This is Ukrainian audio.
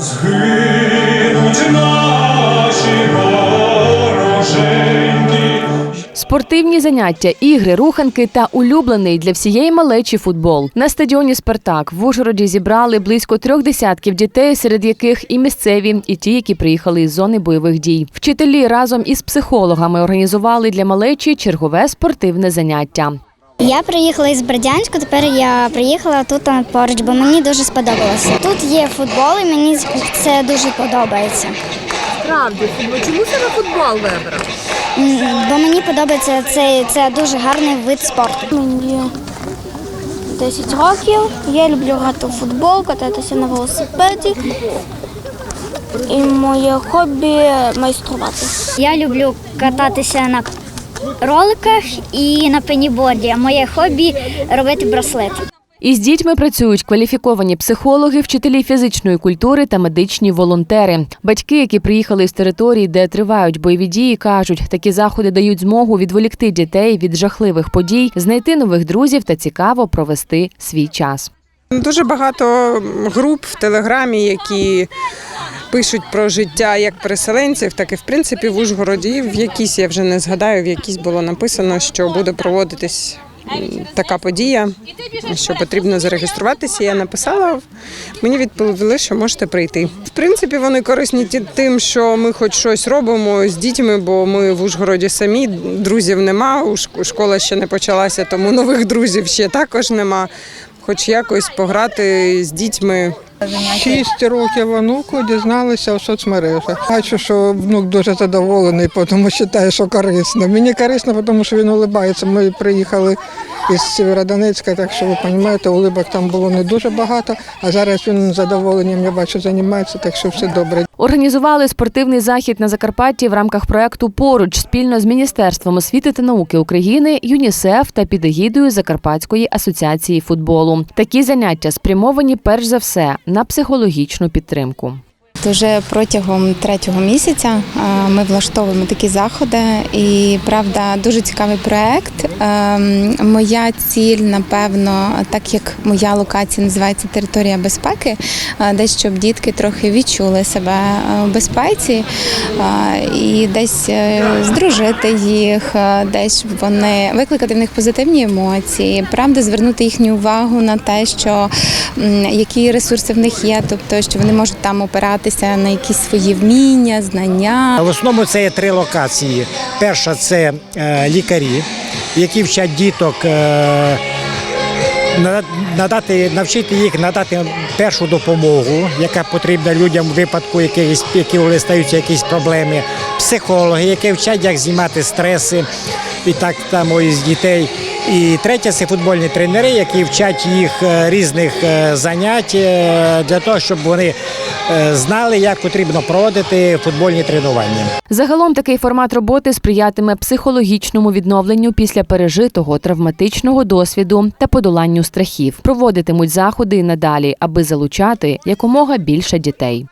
Згинуть наші вороженьки. Спортивні заняття, ігри, руханки та улюблений для всієї малечі футбол. На стадіоні Спартак в Ужгороді зібрали близько трьох десятків дітей, серед яких і місцеві, і ті, які приїхали із зони бойових дій. Вчителі разом із психологами організували для малечі чергове спортивне заняття. Я приїхала із Бердянську, тепер я приїхала тут поруч, бо мені дуже сподобалося. Тут є футбол, і мені це дуже подобається. Правді, чому саме футбол вибрав? Бо мені подобається це, це дуже гарний вид спорту. Мені 10 років. Я люблю грати у футбол, кататися на велосипеді. І моє хобі майструвати. Я люблю кататися на роликах і на пеніборді. Моє хобі робити браслет. Із дітьми працюють кваліфіковані психологи, вчителі фізичної культури та медичні волонтери. Батьки, які приїхали з території, де тривають бойові дії, кажуть, такі заходи дають змогу відволікти дітей від жахливих подій, знайти нових друзів та цікаво провести свій час. Дуже багато груп в Телеграмі, які пишуть про життя як переселенців, так і в принципі в Ужгороді. В якійсь я вже не згадаю, в якійсь було написано, що буде проводитись така подія, що потрібно зареєструватися. Я написала. Мені відповіли, що можете прийти. В принципі, вони корисні тим, що ми хоч щось робимо з дітьми, бо ми в Ужгороді самі друзів нема. Школа ще не почалася, тому нових друзів ще також нема. Хоч якось пограти з дітьми. Шість років онуку дізналися в соцмережах. Бачу, що внук дуже задоволений, тому вважає, що корисно. Мені корисно, тому що він улибається. Ми приїхали із Сєвєродонецька, так що ви розумієте, улибок там було не дуже багато, а зараз він задоволенням, я бачу, займається, так що все добре. Організували спортивний захід на Закарпатті в рамках проекту Поруч спільно з Міністерством освіти та науки України, ЮНІСЕФ та під егідою Закарпатської асоціації футболу. Такі заняття спрямовані перш за все на психологічну підтримку. Вже протягом третього місяця е, ми влаштовуємо такі заходи, і правда дуже цікавий проект. Ем, Моя ціль, напевно, так як моя локація називається територія безпеки, е, десь щоб дітки трохи відчули себе е, в безпеці і десь здружити їх, десь щоб вони викликати в них позитивні емоції, правда, звернути їхню увагу на те, що які ресурси в них є, тобто що вони можуть там опиратися на якісь свої вміння, знання. В основному це є три локації. Перша це е, лікарі, які вчать діток. е, Надати, навчити їх надати першу допомогу, яка потрібна людям у випадку якихось, які коли стаються якісь проблеми, психологи, які вчать, як знімати стреси і так само із дітей. І третє це футбольні тренери, які вчать їх е, різних е, занять е, для того, щоб вони знали, як потрібно проводити футбольні тренування. Загалом такий формат роботи сприятиме психологічному відновленню після пережитого травматичного досвіду та подоланню страхів. Проводитимуть заходи і надалі, аби залучати якомога більше дітей.